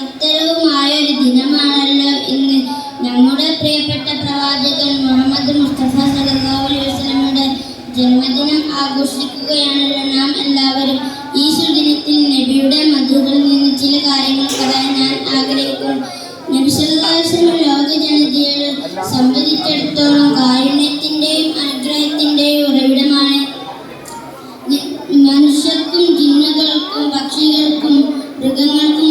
മഹത്തരവുമായ ഒരു ദിനമാണല്ലോ ഇന്ന്. നമ്മുടെ പ്രിയപ്പെട്ട പ്രവാചകൻ മുഹമ്മദ് മുസ്തഫ സല്ലല്ലാഹു അലൈഹി വസല്ലമയുടെ ജന്മദിനം ആഘോഷിക്കുകയാണല്ലോ നാം എല്ലാവരും. ഈ സുദിനത്തിൽ നബിയുടെ മധുകളിൽ നിന്ന് ചില കാര്യങ്ങൾ പറയാൻ ഞാൻ ആഗ്രഹിക്കുന്നു. നബി സല്ലല്ലാഹു അലൈഹി വസല്ലം ലോക ജനതയെ സംബന്ധിച്ചിടത്തോളം കാരുണ്യത്തിന്റെയും അനുഗ്രഹത്തിന്റെയും ഉറവിടമാണ്. മനുഷ്യർക്കും ജിന്നുകൾക്കും പക്ഷികൾക്കും മൃഗങ്ങൾക്കും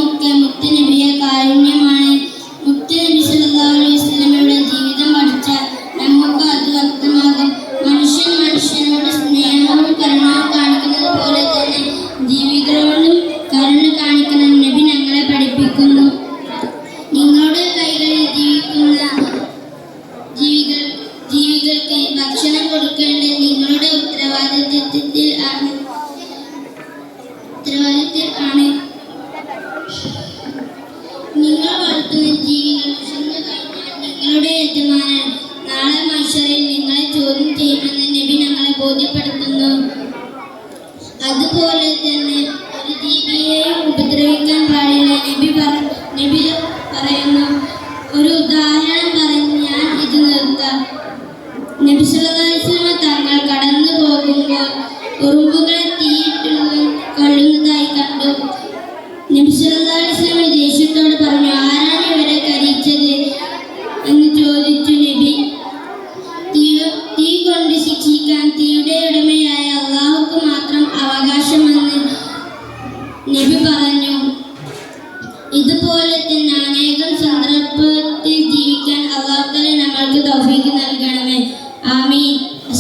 ജീവികൾക്ക് ഭക്ഷണം കൊടുക്കേണ്ടത് നിങ്ങളുടെ ഉത്തരവാദിത്വത്തിൽ ആണ്. ഉത്തരവാദിത്വത്തിൽ ആണ്. നിങ്ങൾ വളർത്തുന്ന ജീവികൾ നിങ്ങളുടെ യജമാനാണ് നാളെ മനുഷ്യരിൽ നിങ്ങളെ ചോദ്യം ചെയ്യുമെന്ന് നബി ഞങ്ങളെ ബോധ്യപ്പെടുത്തുന്നു. അതുപോലെ തന്നെ ഒരു ജീവിയെയും ഉപദ്രവിക്കാൻ പാടില്ല. നബി പറ നബി പറയുന്നു നബിസുലമത്സരം തങ്ങൾ കടന്നു പോകുമ്പോൾ ഉറുമ്പുകളെ തീയിട്ടുള്ള കഴിയുന്നതായി കണ്ടു. നബിസുലമത്സരം ദേഷ്യത്തോട് പറഞ്ഞു ആരാണ് ഇവരെ കരിച്ചത് എന്ന് ചോദിച്ചു നബി. തീ തീ കൊണ്ട് ശിക്ഷിക്കാൻ തീയുടെ ഉടമയായ അള്ളാഹുക്ക് മാത്രം അവകാശമെന്ന് നബി പറഞ്ഞു. ഇതുപോലെ തന്നെ അനേകം സന്ദർഭ